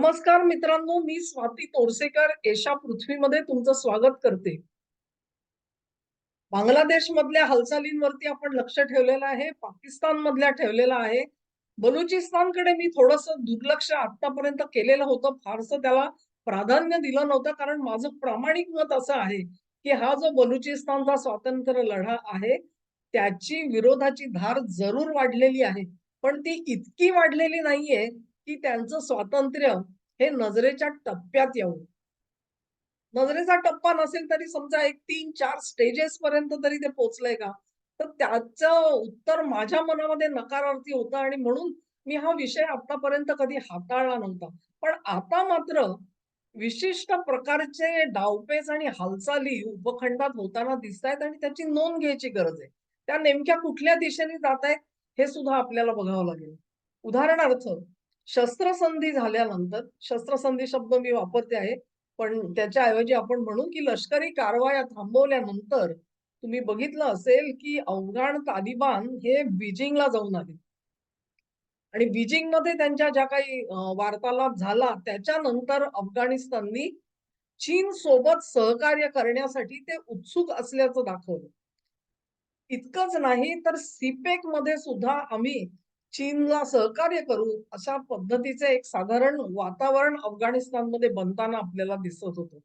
नमस्कार मित्रांनो मी स्वाती तोरसेकर. एशा पृथ्वीमध्ये तुमचं स्वागत करते. बांगलादेश मधल्या हालचालींवरती आपण लक्ष ठेवलेलं आहे पाकिस्तान मधल्या ठेवलेलं आहे. बलुचिस्तानकडे मी थोडस दुर्लक्ष आतापर्यंत केलेलं होतं. फारसं त्याला प्राधान्य दिलं नव्हतं कारण माझं प्रामाणिक मत असं आहे की हा जो बलुचिस्तानचा स्वातंत्र्य लढा आहे त्याची विरोधाची धार जरूर वाढलेली आहे. पण ती इतकी वाढलेली नाहीये की त्यांचं स्वातंत्र्य हे नजरेच्या टप्प्यात येऊ नजरेचा टप्पा नसेल तरी समजा एक तीन चार स्टेजेस पर्यंत तरी ते पोचलंय का? तर त्याचं उत्तर माझ्या मनामध्ये नकारार्थी होतं आणि म्हणून मी हा विषय आतापर्यंत कधी हाताळला नव्हता. पण आता मात्र विशिष्ट प्रकारचे डावपेच आणि हालचाली उपखंडात होताना दिसत आहेत आणि त्याची नोंद घ्यायची गरज आहे. त्या नेमक्या कुठल्या दिशेने जात आहेत हे सुद्धा आपल्याला बघावं लागेल. उदाहरणार्थ शस्त्रसंधी झाल्यानंतर शस्त्रसंधी शब्द मी वापरते आहे पण त्याच्या ऐवजी आपण म्हणू की लष्करी कारवाया थांबवल्यानंतर तुम्ही बघितलं असेल की अफगाण तालिबान हे बीजिंगला जाऊन आले. आणि बीजिंगमध्ये त्यांच्या ज्या काही वार्तालाप झाला त्याच्यानंतर अफगाणिस्ताननी चीन सोबत सहकार्य करण्यासाठी ते उत्सुक असल्याचं दाखवलं. इतकंच नाही तर सीपेकमध्ये सुद्धा आम्ही चीनला सहकार्य करू अशा पद्धतीचे एक साधारण वातावरण अफगाणिस्तानमध्ये बनताना आपल्याला दिसत होतं.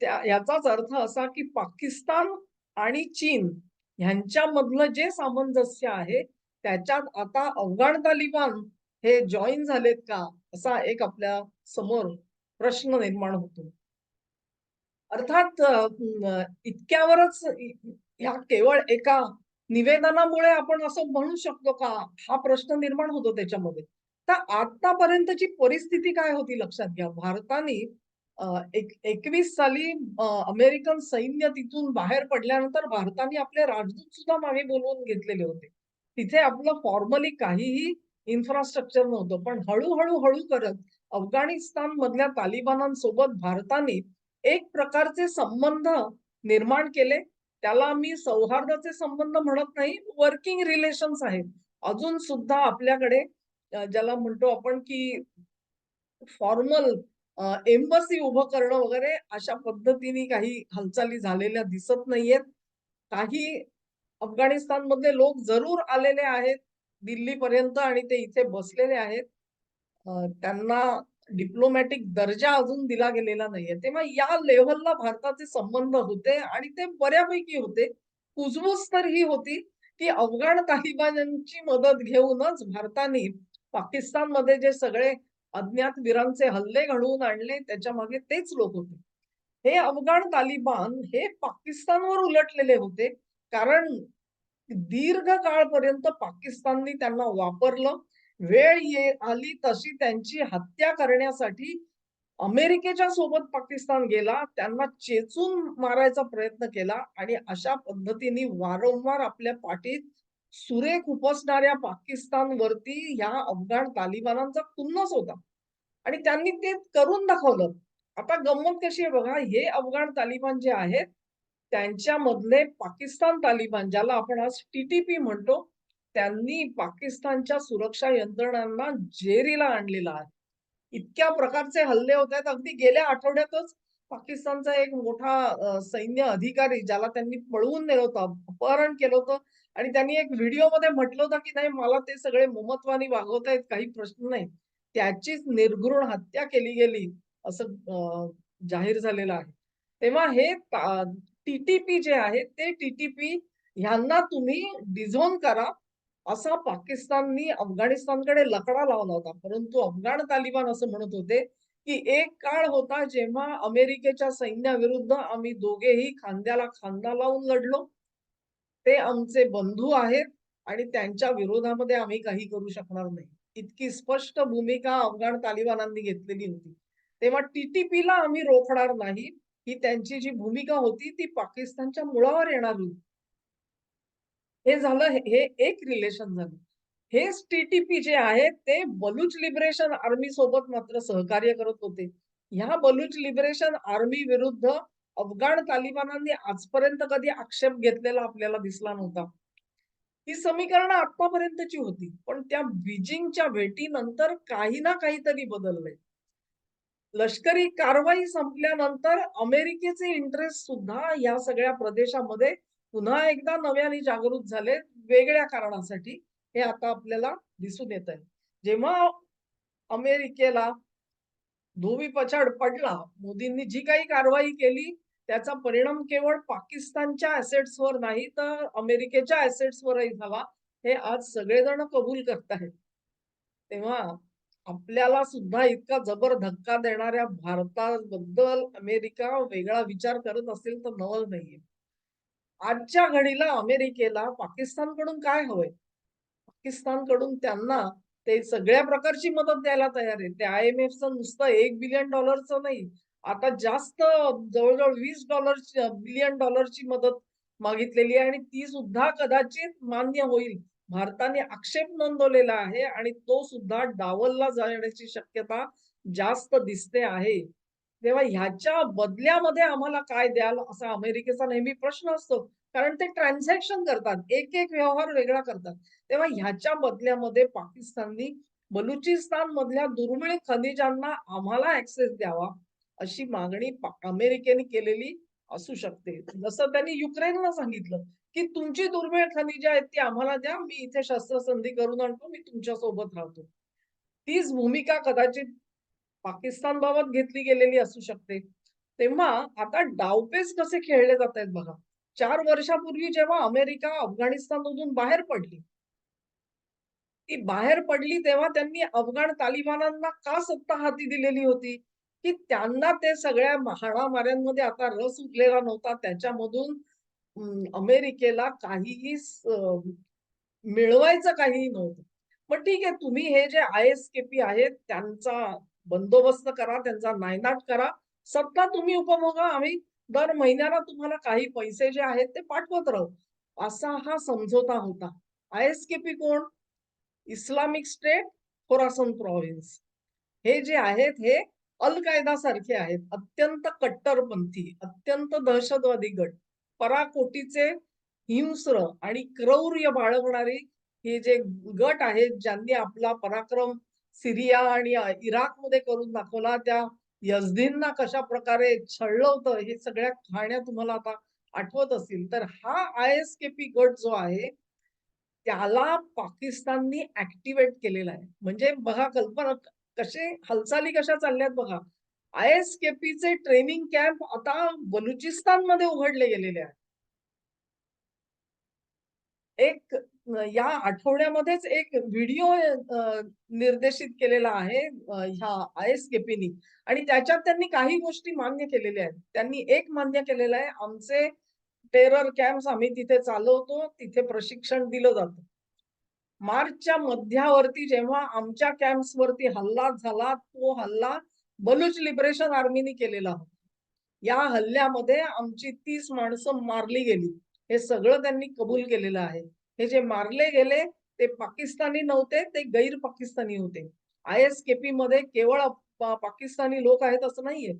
त्या याचाच अर्थ असा की पाकिस्तान आणि चीन ह्यांच्यामधलं जे सामंजस्य आहे त्याच्यात आता अफगाण तालिबान हे जॉईन झालेत का असा एक आपल्यासमोर प्रश्न निर्माण होतो. अर्थात इतक्यावरच ह्या केवळ एका निवेदनामुळे आपण असं म्हणू शकतो का? हा प्रश्न निर्माण होतो त्याच्यामध्ये. तर आतापर्यंतची परिस्थिती काय होती लक्षात घ्या. भारताने एक एकवीस साली अमेरिकन सैन्य तिथून बाहेर पडल्यानंतर भारताने आपले राजदूत सुद्धा मागे बोलवून घेतलेले होते. तिथे आपलं फॉर्मली काहीही इन्फ्रास्ट्रक्चर नव्हतं. पण हळूहळू हळू करत अफगाणिस्तान मधल्या तालिबानांसोबत भारताने एक प्रकारचे संबंध निर्माण केले. त्याला मी सौहार्दाचे संबंध म्हणत नाही वर्किंग रिलेशन्स आहेत. अजून सुद्धा आपल्याकडे ज्याला म्हणतो आपण की फॉर्मल एम्बसी उभं करणं वगैरे अशा पद्धतीने काही हालचाली झालेल्या दिसत नाहीयेत. काही अफगाणिस्तान मधले लोक जरूर आलेले आहेत दिल्लीपर्यंत आणि ते इथे बसलेले आहेत. त्यांना डिप्लोमॅटिक दर्जा अजून दिला गेलेला नाहीये. तेव्हा या लेव्हलला भारताचे संबंध होते आणि ते बऱ्यापैकी होते. कुजबूज तर ही होती की अफगाण तालिबान्यांची मदत घेऊनच भारताने पाकिस्तानमध्ये जे सगळे अज्ञात वीरांचे हल्ले घडवून आणले त्याच्यामागे तेच लोक होते. हे अफगाण तालिबान हे पाकिस्तानवर उलटलेले होते. कारण दीर्घ काळपर्यंत पाकिस्ताननी त्यांना वापरलं. वेळ ये आली तशी त्यांची हत्या करण्यासाठी अमेरिकेच्या सोबत पाकिस्तान गेला त्यांना चेचून मारायचा प्रयत्न केला आणि अशा पद्धतीने वारंवार आपल्या पाठीत सुरेख उपसणाऱ्या पाकिस्तानवरती ह्या अफगाण तालिबानांचा कुन्नस होता. आणि त्यांनी ते करून दाखवलं. आता गंमत कशी आहे बघा हे अफगाण तालिबान जे आहेत त्यांच्यामधले पाकिस्तान तालिबान ज्याला आपण आज टीटीपी म्हणतो त्यांनी पाकिस्तानच्या सुरक्षा यंत्रणांना जेरीला आणलेला आहे. इतक्या प्रकारचे हल्ले होत आहेत. अगदी गेल्या आठवड्यातच पाकिस्तानचा एक मोठा सैन्य अधिकारी ज्याला त्यांनी पळवून नेलं होतं अपहरण केलं होतं आणि त्यांनी एक व्हिडिओमध्ये म्हटलं होतं की नाही मला ते सगळे मोमत्वानी वागवत आहेत काही प्रश्न नाही. त्याचीच निर्घृण हत्या केली गेली असं जाहीर झालेलं आहे. तेव्हा हे टीटीपी जे आहे ते टीटीपी ह्यांना तुम्ही डिझोन करा. असा पाकिस्ताननी अफगाणिस्तानकडे लकडा लावला होता. परंतु अफगाण तालिबान असं म्हणत होते की एक काळ होता जेव्हा अमेरिकेच्या सैन्याविरुद्ध आम्ही दोघेही खांद्याला खांदा लावून लढलो. ते आमचे बंधू आहेत आणि त्यांच्या विरोधामध्ये आम्ही काही करू शकणार नाही. इतकी स्पष्ट भूमिका अफगाण तालिबानांनी घेतलेली होती. तेव्हा टीटीपीला आम्ही रोखणार नाही. ही त्यांची जी भूमिका होती ती पाकिस्तानच्या मुळावर येणार होती. हे झालं हे एक रिलेशन झालं. हेच टीटीपी जे आहे ते बलूच लिबरेशन आर्मी सोबत मात्र सहकार्य करत होते. ह्या बलूच लिबरेशन आर्मी विरुद्ध अफगाण तालिबानांनी आजपर्यंत कधी आक्षेप घेतलेला आपल्याला दिसला नव्हता. ही समीकरणं आतापर्यंतची होती पण त्या बीजिंगच्या भेटीनंतर काही ना काहीतरी बदललंय. लष्करी कारवाई संपल्यानंतर अमेरिकेचे इंटरेस्ट सुद्धा या सगळ्या प्रदेशामध्ये पुन्हा एकदा नव्याने जागृत झाले वेगळ्या कारणासाठी हे आता आपल्याला दिसून येत आहे. जेव्हा अमेरिकेला धोबी पछाड पडला मोदींनी जी काही कारवाई केली त्याचा परिणाम केवळ पाकिस्तानच्या ऍसेट्सवर नाही तर अमेरिकेच्या ऍसेट्सवरही झाला. हे आज सगळेजण कबूल करत आहेत. तेव्हा आपल्याला सुद्धा इतका जबर धक्का देणाऱ्या भारताबद्दल अमेरिका वेगळा विचार करत असेल तर नवल नाहीये. आजच्या घडीला अमेरिकेला पाकिस्तानकडून काय हवंय? पाकिस्तानकडून त्यांना ते सगळ्या प्रकारची मदत द्यायला तयार आहे ते आय एम एफचं नुसतं एक बिलियन डॉलरचं नाही. आता जास्त जवळजवळ वीस डॉलरची बिलियन डॉलरची मदत मागितलेली आहे आणि ती सुद्धा कदाचित मान्य होईल. भारताने आक्षेप नोंदवलेला आहे आणि तो सुद्धा डावलला जाण्याची शक्यता जास्त दिसते आहे. तेव्हा ह्याच्या बदल्यामध्ये आम्हाला काय द्याल असा अमेरिकेचा नेहमी प्रश्न असतो. कारण ते ट्रान्झॅक्शन करतात. एक एक व्यवहार वेगळा करतात. तेव्हा ह्याच्या बदल्यामध्ये पाकिस्ताननी बलुचिस्तान मधल्या दुर्मिळ खनिजांना आम्हाला ऍक्सेस द्यावा अशी मागणी अमेरिकेने केलेली असू शकते. जसं त्यांनी युक्रेनला सांगितलं की तुमची दुर्मिळ खनिजे आहेत ती आम्हाला द्या. मी इथे शस्त्रसंधी करून आणतो. मी तुमच्यासोबत राहतो. तीच भूमिका कदाचित पाकिस्तान बाबत घेतली गेलेली असू शकते. तेव्हा आता डावपेच कसे खेळले जात आहेत बघा. चार वर्षापूर्वी जेव्हा अमेरिका अफगाणिस्तानमधून बाहेर पडली ती बाहेर पडली तेव्हा त्यांनी अफगाण तालिबानांना का सत्ता हाती दिलेली होती? की त्यांना ते सगळ्या हाणामाऱ्यांमध्ये आता रस उरलेला नव्हता. त्याच्यामधून अमेरिकेला काहीही मिळवायचं काहीही नव्हतं. पण ठीक आहे तुम्ही हे जे आय एस के पी आहेत त्यांचा बंदोबस्त करा त्यांचा नायनाट करा. सत्ता तुम्ही उपभोगा. आम्ही दर महिन्याला तुम्हाला काही पैसे जे आहेत ते पाठवत राहू. असा हा समझोता होता. आय एस के पी कोण? इस्लामिक स्टेट खोरासन प्रॉव्हिन्स हे जे आहेत हे अल कायदा सारखे आहेत. अत्यंत कट्टरपंथी अत्यंत दहशतवादी गट. पराकोटीचे हिंस्र आणि क्रौर्य बाळगणारे हे जे गट आहेत ज्यांनी आपला पराक्रम सिरिया आणि इराकमध्ये करून दाखवला. त्या यजदींना कशा प्रकारे छळलं होतं हे सगळ्या कहाण्या तुम्हाला आता आठवत असतील. तर हा आय एस के पी गट जो आहे त्याला पाकिस्ताननी ऍक्टिव्हेट केलेला आहे. म्हणजे बघा कल्पना कसे हालचाली कशा चालल्यात बघा. आय एस के चे ट्रेनिंग कॅम्प आता बलुचिस्तानमध्ये उघडले गेलेले आहेत एक या आठवड्यामध्येच एक व्हिडिओ निर्देशित केलेला आहे ह्या आय एस केपीनी आणि त्याच्यात त्यांनी काही गोष्टी मान्य केलेल्या आहेत. त्यांनी एक मान्य केलेलं आहे आमचे टेरर कॅम्प आम्ही तिथे चालवतो तिथे प्रशिक्षण दिलं जातं. मार्चच्या मध्यावरती जेव्हा आमच्या कॅम्प्स वरती हल्ला झाला तो हल्ला बलुच लिबरेशन आर्मीने केलेला होता. या हल्ल्यामध्ये आमची तीस माणसं मारली गेली. हे सगळं त्यांनी कबूल केलेलं आहे. हे जे मारले गेले ते पाकिस्तानी नव्हते ते गैर पाकिस्तानी होते. आय एस केपी मध्ये केवळ पाकिस्तानी लोक आहेत असं नाहीये.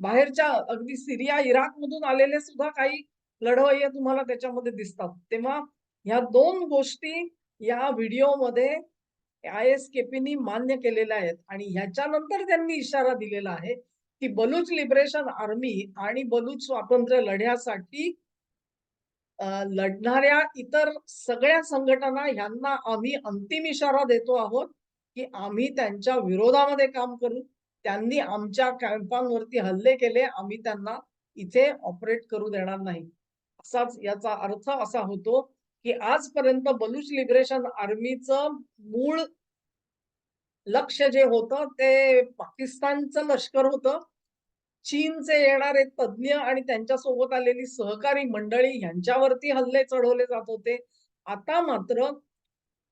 बाहेरच्या अगदी सिरिया इराक मधून आलेले सुद्धा काही लढवय्ये तुम्हाला त्याच्यामध्ये दिसतात. तेव्हा ह्या दोन गोष्टी या व्हिडिओमध्ये आय एस केपीनी मान्य केलेल्या आहेत. आणि ह्याच्यानंतर त्यांनी इशारा दिलेला आहे की बलूच लिबरेशन आर्मी आणि बलूच स्वातंत्र्य लढ्यासाठी लढणाऱ्या इतर सगळ्या संघटना यांना आम्ही अंतिम इशारा देतो आहोत की आम्ही त्यांच्या विरोधामध्ये काम करू. त्यांनी आमच्या कॅम्पांवरती हल्ले केले आम्ही त्यांना इथे ऑपरेट करू देणार नाही. असाच याचा अर्थ असा होतो की आजपर्यंत बलुच लिबरेशन आर्मीचं मूळ लक्ष जे होतं ते पाकिस्तानचं लष्कर होतं. चीनचे येणारे तज्ज्ञ आणि त्यांच्यासोबत आलेली सहकारी मंडळी यांच्यावरती हल्ले चढवले जात होते. आता मात्र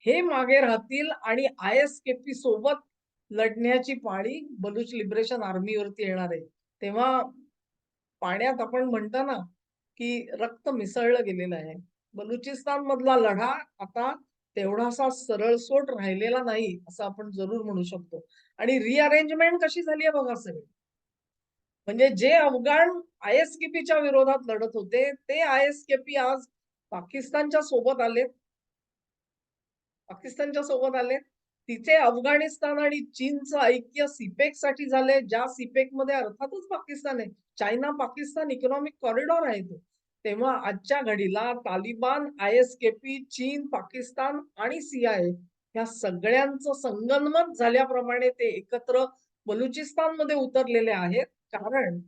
हे मागे राहतील आणि आय एस के पी सोबत लढण्याची पाळी बलुच लिबरेशन आर्मीवरती येणार आहे. तेव्हा पाण्यात आपण म्हणतो ना की रक्त मिसळलं गेलेलं आहे. बलुचिस्तान मधला लढा आता तेवढासा सरळसोट राहिलेला नाही असं आपण जरूर म्हणू शकतो. आणि रिअरेंजमेंट कशी झाली आहे बघा सगळी. म्हणजे जे अफगाण आय एस के पीच्या विरोधात लढत होते ते आय एस के पी आज पाकिस्तानच्या सोबत आलेत. पाकिस्तानच्या सोबत आले तिथे अफगाणिस्तान आणि चीनचं ऐक्य सिपेकसाठी झालंय ज्या सिपेकमध्ये अर्थातच पाकिस्तान आहे. चायना पाकिस्तान इकॉनॉमिक कॉरिडॉर आहे तो. तेव्हा आजच्या घडीला Taliban I S K P चीन पाकिस्तान आणि सीआयए ह्या सगळ्यांचं संगनमत झाल्याप्रमाणे ते एकत्र बलुचिस्तानमध्ये उतरलेले आहेत. कारण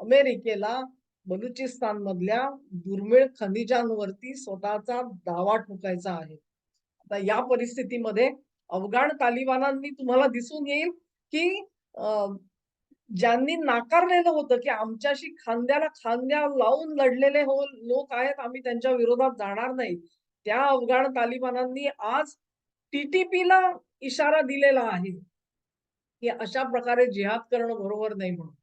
अमेरिकेला बलुचिस्तान मधल्या दुर्मिळ खनिजांवरती स्वतःचा दावा ठोकायचा आहे. आता या परिस्थितीमध्ये अफगाण तालिबानांनी तुम्हाला दिसून येईल की अं, ज्यांनी नाकारलेलं होतं की आमच्याशी खांद्याला खांद्या लावून लढलेले हो लोक आहेत आम्ही त्यांच्या विरोधात जाणार नाही. त्या अफगाण तालिबानांनी आज टीटीपीला इशारा दिलेला आहे की अशा प्रकारे जिहाद करणं बरोबर नाही म्हणून.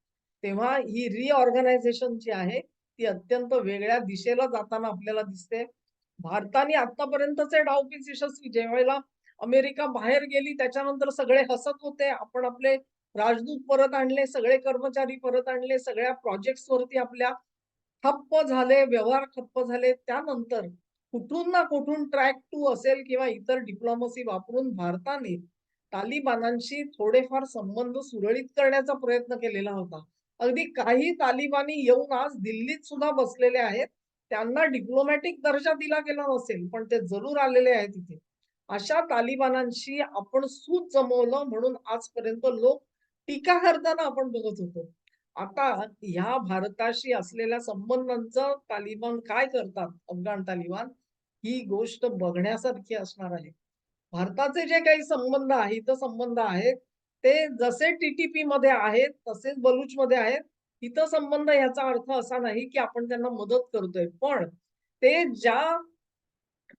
तेव्हा ही रिऑर्गनायझेशन जी आहे ती अत्यंत वेगळ्या दिशेला जाताना आपल्याला दिसते. भारताने आतापर्यंतचे डावपीस यशस्वी ज्यावेळेला अमेरिका बाहेर गेली त्याच्यानंतर सगळे हसत होते. आपण आपले राजदूत परत आणले सगळे कर्मचारी परत आणले सगळ्या प्रोजेक्ट्स वरती आपल्या ठप्प झाले व्यवहार ठप्प झाले. त्यानंतर कुठून ना कुठून ट्रॅक टू असेल किंवा इतर डिप्लोमसी वापरून भारताने तालिबानांशी थोडेफार संबंध सुरळीत करण्याचा प्रयत्न केलेला होता. अगदी काही तालिबानी येऊन आज दिल्लीत सुद्धा बसलेले आहेत. त्यांना डिप्लोमॅटिक दर्जा दिला गेला नसेल पण ते जरूर आलेले आहेत तिथे अशा तालिबानांशी आपण सूत जमवलं म्हणून आजपर्यंत लोक टीका करताना आपण बघत होतो. आता ह्या भारताशी असलेल्या संबंधांचं तालिबान काय करतात? अफगाण तालिबान? ही गोष्ट बघण्यासारखी असणार आहे. भारताचे जे काही संबंध आहेत संबंध आहेत ते जसे टीटीपी मध्ये आहेत तसेच बलूच मध्ये आहेत तिथं संबंध याचा अर्थ असा नाही की आपण त्यांना मदत करतोय. पण ते ज्या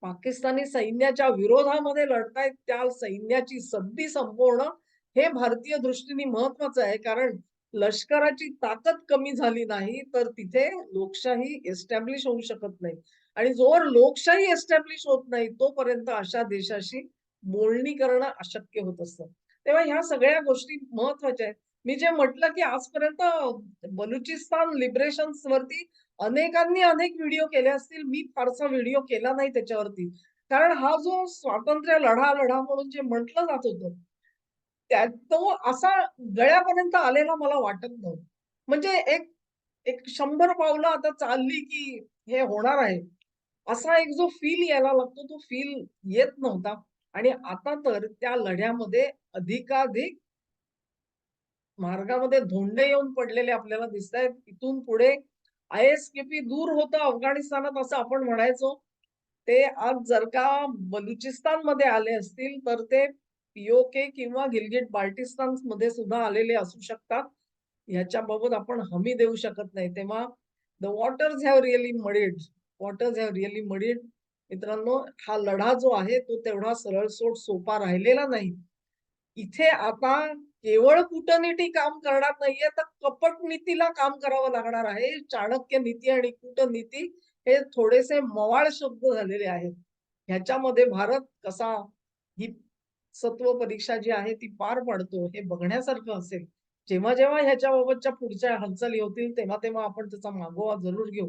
पाकिस्तानी सैन्याच्या विरोधामध्ये लढतायत त्या सैन्याची सद्दी संपवणं हे भारतीय दृष्टीने महत्वाचं आहे. कारण लष्कराची ताकद कमी झाली नाही तर तिथे लोकशाही एस्टॅब्लिश होऊ शकत नाही. आणि जोवर लोकशाही एस्टॅब्लिश होत नाही तोपर्यंत अशा देशाशी बोलणी करणं अशक्य होत असतं. तेव्हा ह्या सगळ्या गोष्टी महत्त्वाच्या आहेत. मी जे म्हटलं की आजपर्यंत बलुचिस्तान लिबरेशन वरती अनेकांनी अनेक व्हिडिओ केले असतील. मी फारसा व्हिडिओ केला नाही त्याच्यावरती. कारण हा जो स्वातंत्र्य लढा लढा म्हणून जे म्हटलं जात होतं त्या तो असा गळ्यापर्यंत आलेला मला वाटत नव्हतं. म्हणजे एक एक शंभर पावलं आता चालली की हे होणार आहे. असा एक जो फील यायला लागतो तो फील येत नव्हता. आणि आता तर त्या लढ्यामध्ये अधिकाधिक मार्गामध्ये धोंडे येऊन पडलेले आपल्याला दिसत आहेत इथून पुढे आय एस के पी दूर होतं अफगाणिस्तानात असं आपण म्हणायचो. ते आज जर का बलुचिस्तानमध्ये आले असतील तर ते पीओके किंवा गिलगिट बाल्टिस्तानमध्ये सुद्धा आलेले असू शकतात. ह्याच्याबाबत आपण हमी देऊ शकत नाही. तेव्हा the waters have really muddied waters have really muddied मित्रांनो हा लढा जो आहे तो तेवढा सरळसोट सोपा राहिलेला नाही. इथे आता केवळ कूटनीती काम करणार नाहीये तर कपट नीतीला काम करावं लागणार आहे. चाणक्य नीती आणि कूटनीती हे थोडेसे मवाळ शब्द झालेले आहेत. ह्याच्यामध्ये भारत कसा ही सत्व परीक्षा जी आहे ती पार पाडतो हे बघण्यासारखं असेल. जेव्हा जेव्हा ह्याच्याबाबतच्या पुढच्या हालचाली होतील तेव्हा तेव्हा आपण त्याचा मागोवा जरूर घेऊ.